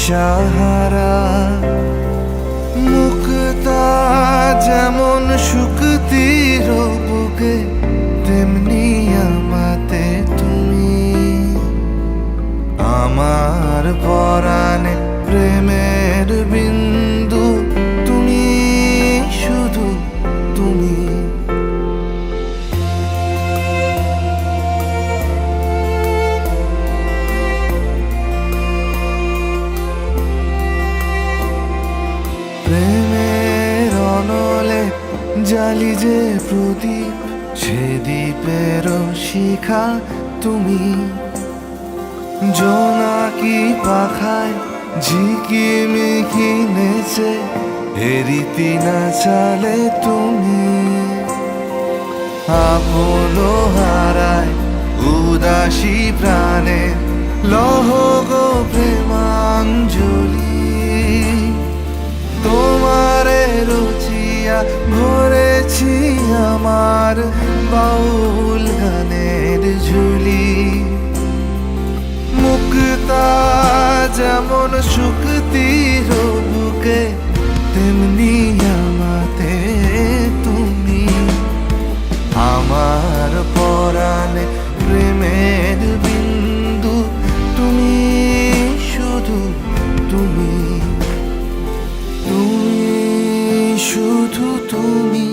দিশাহারা মুক্তা যেমন শুকতির বুকে তেমনি আমাতে তুমি। আমার পরাণে জালি যে প্রদীপ, সে দ্বীপের শিখা তুমি। জোনাকি পাখায়, ঝিকি মিকি নেচে এরিতি না চালে তুমি। আপন হারায় উদাসী প্রাণে লহ তোমার বাউল গানের ঝুলি। মুক্তা যেমন শুক্তি বুকে তেমনি আমাতে তুমি। আমার পরাণে প্রেমের বিন্দু, তুমি শুধু তুমি। তুমি শুধু তুমি।